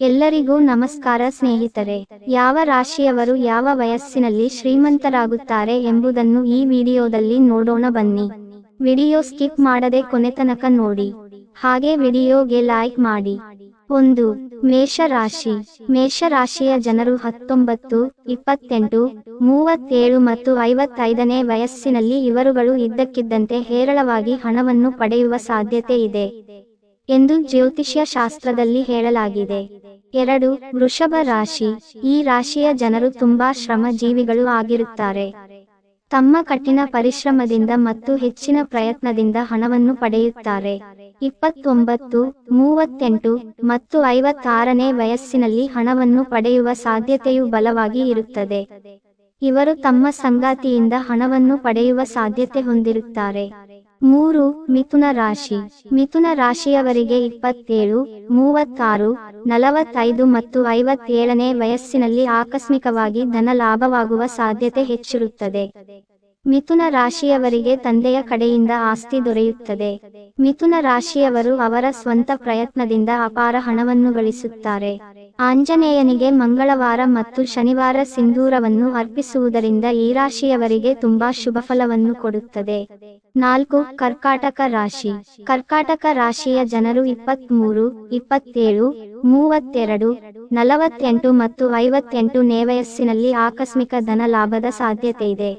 ಎಲ್ಲರಿಗೂ ನಮಸ್ಕಾರ ಸ್ನೇಹಿತರೆ, ಯಾವ ರಾಶಿಯವರು ಯಾವ ವಯಸ್ಸಿನಲ್ಲಿ ಶ್ರೀಮಂತರಾಗುತ್ತಾರೆ ಎಂಬುದನ್ನು ಈ ವಿಡಿಯೋದಲ್ಲಿ ನೋಡೋಣ ಬನ್ನಿ. ವಿಡಿಯೋ ಸ್ಕಿಪ್ ಮಾಡದೆ ಕೊನೆತನಕ ನೋಡಿ. ಹಾಗೆ ವಿಡಿಯೋಗೆ ಲೈಕ್ ಮಾಡಿ. ಒಂದು, ಮೇಷರಾಶಿ. ಮೇಷರಾಶಿಯ ಜನರು ಹತ್ತೊಂಬತ್ತು, ಇಪ್ಪತ್ತೆಂಟು, ಮೂವತ್ತೇಳು ಮತ್ತು ಐವತ್ತೈದನೇ ವಯಸ್ಸಿನಲ್ಲಿ ಇವರುಗಳು ಇದ್ದಕ್ಕಿದ್ದಂತೆ ಹೇರಳವಾಗಿ ಹಣವನ್ನು ಪಡೆಯುವ ಸಾಧ್ಯತೆ ಇದೆ. ಎಂದು ಜ್ಯೋತಿಷ್ಯ ಶಾಸ್ತ್ರದಲ್ಲಿ ಹೇಳಲಾಗಿದೆ. ಎರಡು, ವೃಷಭ ರಾಶಿ. ಈ ರಾಶಿಯ ಜನರು ತುಂಬಾ ಶ್ರಮಜೀವಿಗಳು ಆಗಿರುತ್ತಾರೆ. ತಮ್ಮ ಕಠಿಣ ಪರಿಶ್ರಮದಿಂದ ಮತ್ತು ಹೆಚ್ಚಿನ ಪ್ರಯತ್ನದಿಂದ ಹಣವನ್ನು ಪಡೆಯುತ್ತಾರೆ. ಇಪ್ಪತ್ತೊಂಬತ್ತು, ಮೂವತ್ತೆಂಟು ಮತ್ತು ಐವತ್ತಾರನೇ ವಯಸ್ಸಿನಲ್ಲಿ ಹಣವನ್ನು ಪಡೆಯುವ ಸಾಧ್ಯತೆಯು ಬಲವಾಗಿ ಇರುತ್ತದೆ. ಇವರು ತಮ್ಮ ಸಂಗಾತಿಯಿಂದ ಹಣವನ್ನು ಪಡೆಯುವ ಸಾಧ್ಯತೆ ಹೊಂದಿರುತ್ತಾರೆ. ಮೂರು, ಮಿಥುನ ರಾಶಿ. ಮಿಥುನ ರಾಶಿಯವರಿಗೆ ಇಪ್ಪತ್ತೇಳು, ಮೂವತ್ತಾರು, ನಲವತ್ತೈದು ಮತ್ತು ಐವತ್ತೇಳನೇ ವಯಸ್ಸಿನಲ್ಲಿ ಆಕಸ್ಮಿಕವಾಗಿ ಧನ ಲಾಭವಾಗುವ ಸಾಧ್ಯತೆ ಹೆಚ್ಚಿರುತ್ತದೆ. ಮಿಥುನ ರಾಶಿಯವರಿಗೆ ತಂದೆಯ ಕಡೆಯಿಂದ ಆಸ್ತಿ ದೊರೆಯುತ್ತದೆ. ಮಿಥುನ ರಾಶಿಯವರು ಅವರ ಸ್ವಂತ ಪ್ರಯತ್ನದಿಂದ ಅಪಾರ ಹಣವನ್ನು ಗಳಿಸುತ್ತಾರೆ. ಆಂಜನೇಯನಿಗೆ ಮಂಗಳವಾರ ಮತ್ತು ಶನಿವಾರ ಸಿಂಧೂರವನ್ನು ಅರ್ಪಿಸುವುದರಿಂದ ಈ ರಾಶಿಯವರಿಗೆ ತುಂಬಾ ಶುಭಫಲವನ್ನು ಕೊಡುತ್ತದೆ. ನಾಲ್ಕು, ಕರ್ಕಾಟಕ ರಾಶಿ. ಕರ್ಕಾಟಕ ರಾಶಿಯ ಜನರು ಇಪ್ಪತ್ಮೂರು, ಇಪ್ಪತ್ತೇಳು, ಮೂವತ್ತೆರಡು, ನಲವತ್ತೆಂಟು ಮತ್ತು ಐವತ್ತೆಂಟನೇ ವಯಸ್ಸಿನಲ್ಲಿ ಆಕಸ್ಮಿಕ ಧನ ಲಾಭದ ಸಾಧ್ಯತೆ ಇದೆ.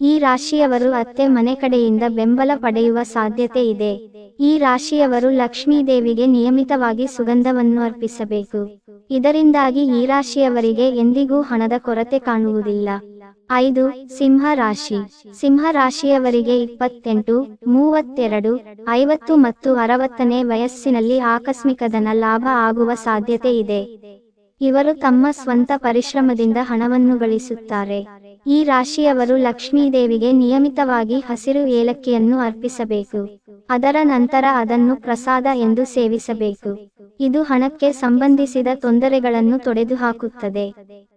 ಈ ರಾಶಿಯವರು ಅತ್ತೆ ಮನೆ ಕಡೆಯಿಂದ ಬೆಂಬಲ ಪಡೆಯುವ ಸಾಧ್ಯತೆ ಇದೆ. ಈ ರಾಶಿಯವರು ಲಕ್ಷ್ಮೀದೇವಿಗೆ ನಿಯಮಿತವಾಗಿ ಸುಗಂಧವನ್ನು ಅರ್ಪಿಸಬೇಕು. ಇದರಿಂದಾಗಿ ಈ ರಾಶಿಯವರಿಗೆ ಎಂದಿಗೂ ಹಣದ ಕೊರತೆ ಕಾಣುವುದಿಲ್ಲ. ಐದು, ಸಿಂಹ ರಾಶಿ. ಸಿಂಹ ರಾಶಿಯವರಿಗೆ ಇಪ್ಪತ್ತೆಂಟು, ಮೂವತ್ತೆರಡು, ಐವತ್ತು ಮತ್ತು ಅರವತ್ತನೇ ವಯಸ್ಸಿನಲ್ಲಿ ಆಕಸ್ಮಿಕ ಧನ ಲಾಭ ಆಗುವ ಸಾಧ್ಯತೆ ಇದೆ. ಇವರು ತಮ್ಮ ಸ್ವಂತ ಪರಿಶ್ರಮದಿಂದ ಹಣವನ್ನು ಗಳಿಸುತ್ತಾರೆ. ಈ ರಾಶಿಯವರು ಲಕ್ಷ್ಮೀದೇವಿಗೆ ನಿಯಮಿತವಾಗಿ ಹಸಿರು ಏಲಕ್ಕಿಯನ್ನು ಅರ್ಪಿಸಬೇಕು. ಅದರ ನಂತರ ಅದನ್ನು ಪ್ರಸಾದ ಎಂದು ಸೇವಿಸಬೇಕು. ಇದು ಹಣಕ್ಕೆ ಸಂಬಂಧಿಸಿದ ತೊಂದರೆಗಳನ್ನು ತೊಡೆದುಹಾಕುತ್ತದೆ.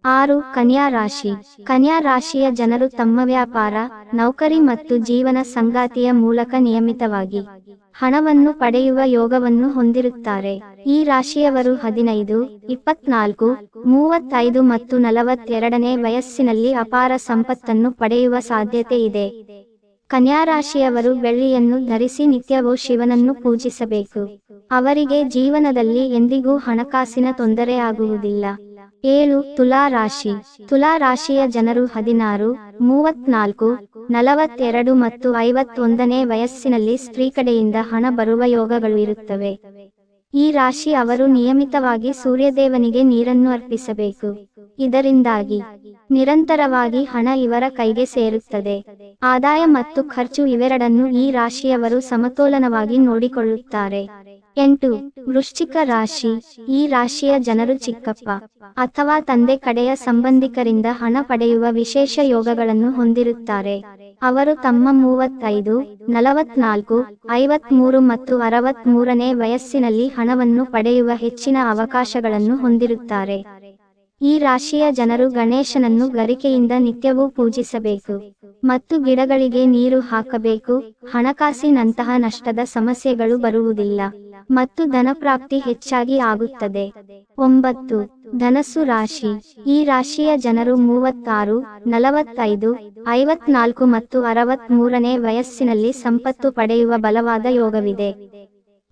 ಆರು, ಕನ್ಯಾ ರಾಶಿ. ಕನ್ಯಾ ರಾಶಿಯ ಜನರು ತಮ್ಮ ವ್ಯಾಪಾರ, ನೌಕರಿ ಮತ್ತು ಜೀವನ ಸಂಗಾತಿಯ ಮೂಲಕ ನಿಯಮಿತವಾಗಿ ಹಣವನ್ನು ಪಡೆಯುವ ಯೋಗವನ್ನು ಹೊಂದಿರುತ್ತಾರೆ. ಈ ರಾಶಿಯವರು ಹದಿನೈದು, ಇಪ್ಪತ್ನಾಲ್ಕು, ಮೂವತ್ತೈದು ಮತ್ತು ನಲವತ್ತೆರಡನೇ ವಯಸ್ಸಿನಲ್ಲಿ ಅಪಾರ ಸಂಪತ್ತನ್ನು ಪಡೆಯುವ ಸಾಧ್ಯತೆ ಇದೆ. ಕನ್ಯಾ ರಾಶಿಯವರು ಬೆಳ್ಳಿಯನ್ನು ಧರಿಸಿ ನಿತ್ಯವೂ ಶಿವನನ್ನು ಪೂಜಿಸಬೇಕು. ಅವರಿಗೆ ಜೀವನದಲ್ಲಿ ಎಂದಿಗೂ ಹಣಕಾಸಿನ ತೊಂದರೆ ಆಗುವುದಿಲ್ಲ. ಏಳು ತುಲಾ ರಾಶಿ. ತುಲಾ ರಾಶಿಯ ಜನರು ಹದಿನಾರು, ಮೂವತ್ನಾಲ್ಕು, ನಲವತ್ತೆರಡು ಮತ್ತು ಐವತ್ತೊಂದನೇ ವಯಸ್ಸಿನಲ್ಲಿ ಸ್ತ್ರೀ ಕಡೆಯಿಂದ ಹಣ ಬರುವ ಯೋಗಗಳು ಇರುತ್ತವೆ. ಈ ರಾಶಿ ಅವರು ನಿಯಮಿತವಾಗಿ ಸೂರ್ಯದೇವನಿಗೆ ನೀರನ್ನು ಅರ್ಪಿಸಬೇಕು. ಇದರಿಂದಾಗಿ ನಿರಂತರವಾಗಿ ಹಣ ಇವರ ಕೈಗೆ ಸೇರುತ್ತದೆ. ಆದಾಯ ಮತ್ತು ಖರ್ಚು ಇವೆರಡನ್ನು ಈ ರಾಶಿಯವರು ಸಮತೋಲನವಾಗಿ ನೋಡಿಕೊಳ್ಳುತ್ತಾರೆ. ಎಂಟು ವೃಶ್ಚಿಕ ರಾಶಿ. ಈ ರಾಶಿಯ ಜನರು ಚಿಕ್ಕಪ್ಪ. ಅಥವಾ ತಂದೆ ಕಡೆಯ ಸಂಬಂಧಿಕರಿಂದ ಹಣ ಪಡೆಯುವ ವಿಶೇಷ ಯೋಗಗಳನ್ನು ಹೊಂದಿರುತ್ತಾರೆ. ಅವರು ತಮ್ಮ ಮೂವತ್ತೈದು ನಲವತ್ನಾಲ್ಕು ಐವತ್ಮೂರು ಮತ್ತು ಅರವತ್ಮೂರನೇ ವಯಸ್ಸಿನಲ್ಲಿ ಹಣವನ್ನು ಪಡೆಯುವ ಹೆಚ್ಚಿನ ಅವಕಾಶಗಳನ್ನು ಹೊಂದಿರುತ್ತಾರೆ. ಈ ರಾಶಿಯ ಜನರು ಗಣೇಶನನ್ನು ಗರಿಕೆಯಿಂದ ನಿತ್ಯವೂ ಪೂಜಿಸಬೇಕು. ಮತ್ತು ಗಿಡಗಳಿಗೆ ನೀರು ಹಾಕಬೇಕು. ಹಣಕಾಸಿನಂತಹ ನಷ್ಟದ ಸಮಸ್ಯೆಗಳು ಬರುವುದಿಲ್ಲ. ಮತ್ತು ಧನ ಪ್ರಾಪ್ತಿ ಹೆಚ್ಚಾಗಿ ಆಗುತ್ತದೆ. ಒಂಬತ್ತು, ಧನಸ್ಸು ರಾಶಿ. ಈ ರಾಶಿಯ ಜನರು ಮೂವತ್ತಾರು, ನಲವತ್ತೈದು, ಐವತ್ನಾಲ್ಕು ಮತ್ತು ಅರವತ್ಮೂರನೇ ವಯಸ್ಸಿನಲ್ಲಿ ಸಂಪತ್ತು ಪಡೆಯುವ ಬಲವಾದ ಯೋಗವಿದೆ.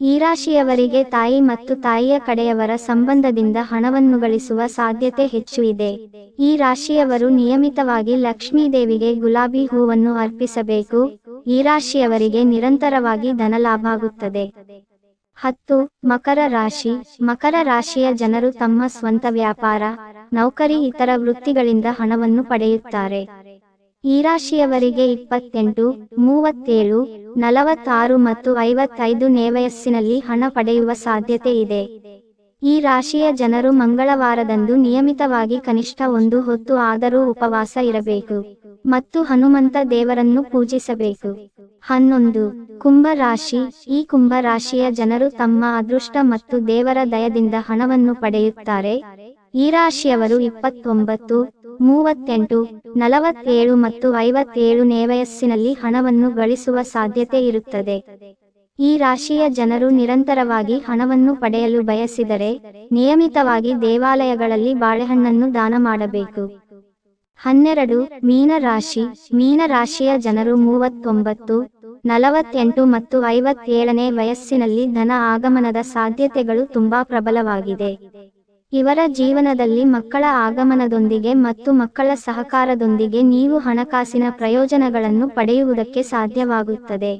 ಈ ರಾಶಿಯವರಿಗೆ ತಾಯಿ ಮತ್ತು ತಾಯಿಯ ಕಡೆಯವರ ಸಂಬಂಧದಿಂದ ಹಣವನ್ನು ಗಳಿಸುವ ಸಾಧ್ಯತೆ ಹೆಚ್ಚು ಇದೆ. ಈ ರಾಶಿಯವರು ನಿಯಮಿತವಾಗಿ ಲಕ್ಷ್ಮೀದೇವಿಗೆ ಗುಲಾಬಿ ಹೂವನ್ನು ಅರ್ಪಿಸಬೇಕು. ಈ ರಾಶಿಯವರಿಗೆ ನಿರಂತರವಾಗಿ ಧನಲಾಭ ಆಗುತ್ತದೆ. ಹತ್ತು, ಮಕರ ರಾಶಿ. ಮಕರ ರಾಶಿಯ ಜನರು ತಮ್ಮ ಸ್ವಂತ ವ್ಯಾಪಾರ, ನೌಕರಿ, ಇತರ ವೃತ್ತಿಗಳಿಂದ ಹಣವನ್ನು ಪಡೆಯುತ್ತಾರೆ. ಈ ರಾಶಿಯವರಿಗೆ ಇಪ್ಪತ್ತೆಂಟು, ಮೂವತ್ತೇಳು, ನಲವತ್ತಾರು ಮತ್ತು ಐವತ್ತೈದು ನೇ ವಯಸ್ಸಿನಲ್ಲಿ ಹಣ ಪಡೆಯುವ ಸಾಧ್ಯತೆ ಇದೆ. ಈ ರಾಶಿಯ ಜನರು ಮಂಗಳವಾರದಂದು ನಿಯಮಿತವಾಗಿ ಕನಿಷ್ಠ ಒಂದು ಹೊತ್ತು ಆದರೂ ಉಪವಾಸ ಇರಬೇಕು ಮತ್ತು ಹನುಮಂತ ದೇವರನ್ನು ಪೂಜಿಸಬೇಕು. ಹನ್ನೊಂದು ಕುಂಭ ರಾಶಿ ಈ ಕುಂಭ ರಾಶಿಯ ಜನರು ತಮ್ಮ ಅದೃಷ್ಟ ಮತ್ತು ದೇವರ ದಯದಿಂದ ಹಣವನ್ನು ಪಡೆಯುತ್ತಾರೆ. ಈ ರಾಶಿಯವರು ಇಪ್ಪತ್ತೊಂಬತ್ತು, ಮೂವತ್ತೆಂಟು, ನಲವತ್ತೇಳು ಮತ್ತು ಐವತ್ತೇಳು ನೇ ವಯಸ್ಸಿನಲ್ಲಿ ಹಣವನ್ನು ಗಳಿಸುವ ಸಾಧ್ಯತೆ ಇರುತ್ತದೆ. ಈ ರಾಶಿಯ ಜನರು ನಿರಂತರವಾಗಿ ಹಣವನ್ನು ಪಡೆಯಲು ಬಯಸಿದರೆ ನಿಯಮಿತವಾಗಿ ದೇವಾಲಯಗಳಲ್ಲಿ ಬಾಳೆಹಣ್ಣನ್ನು ದಾನ ಮಾಡಬೇಕು. ಹನ್ನೆರಡು ಮೀನ ರಾಶಿ ಮೀನ ರಾಶಿಯ ಜನರು ಮೂವತ್ತೊಂಬತ್ತು ನಲವತ್ತೆಂಟು ಮತ್ತು ಐವತ್ತೇಳನೇ ವಯಸ್ಸಿನಲ್ಲಿ ಧನ ಆಗಮನದ ಸಾಧ್ಯತೆಗಳು ತುಂಬಾ ಪ್ರಬಲವಾಗಿದೆ. ಇವರ ಜೀವನದಲ್ಲಿ ಮಕ್ಕಳ ಆಗಮನದೊಂದಿಗೆ ಮತ್ತು ಮಕ್ಕಳ ಸಹಕಾರದೊಂದಿಗೆ ನೀವು ಹಣಕಾಸಿನ ಪ್ರಯೋಜನಗಳನ್ನು ಪಡೆಯುವುದಕ್ಕೆ ಸಾಧ್ಯವಾಗುತ್ತದೆ.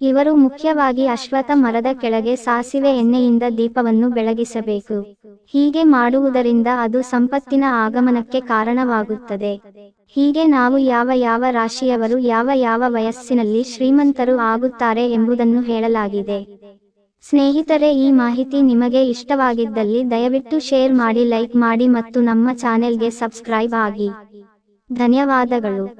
ಇವರು ಮುಖ್ಯವಾಗಿ ಅಶ್ವಥ ಮರದ ಕೆಳಗೆ ಸಾಸಿವೆ ಎಣ್ಣೆಯಿಂದ ದೀಪವನ್ನು ಬೆಳಗಿಸಬೇಕು. ಹೀಗೆ ಮಾಡುವುದರಿಂದ ಅದು ಸಂಪತ್ತಿನ ಆಗಮನಕ್ಕೆ ಕಾರಣವಾಗುತ್ತದೆ. ಹೀಗೆ ನಾವು ಯಾವ ಯಾವ ರಾಶಿಯವರು ಯಾವ ಯಾವ ವಯಸ್ಸಿನಲ್ಲಿ ಶ್ರೀಮಂತರು ಆಗುತ್ತಾರೆ ಎಂಬುದನ್ನು ಹೇಳಲಾಗಿದೆ. ಸ್ನೇಹಿತರೆ, ಈ ಮಾಹಿತಿ ನಿಮಗೆ ಇಷ್ಟವಾಗಿದ್ದಲ್ಲಿ ದಯವಿಟ್ಟು ಶೇರ್ ಮಾಡಿ, ಲೈಕ್ ಮಾಡಿ ಮತ್ತು ನಮ್ಮ ಚಾನೆಲ್ಗೆ ಸಬ್ಸ್ಕ್ರೈಬ್ ಆಗಿ. ಧನ್ಯವಾದಗಳು.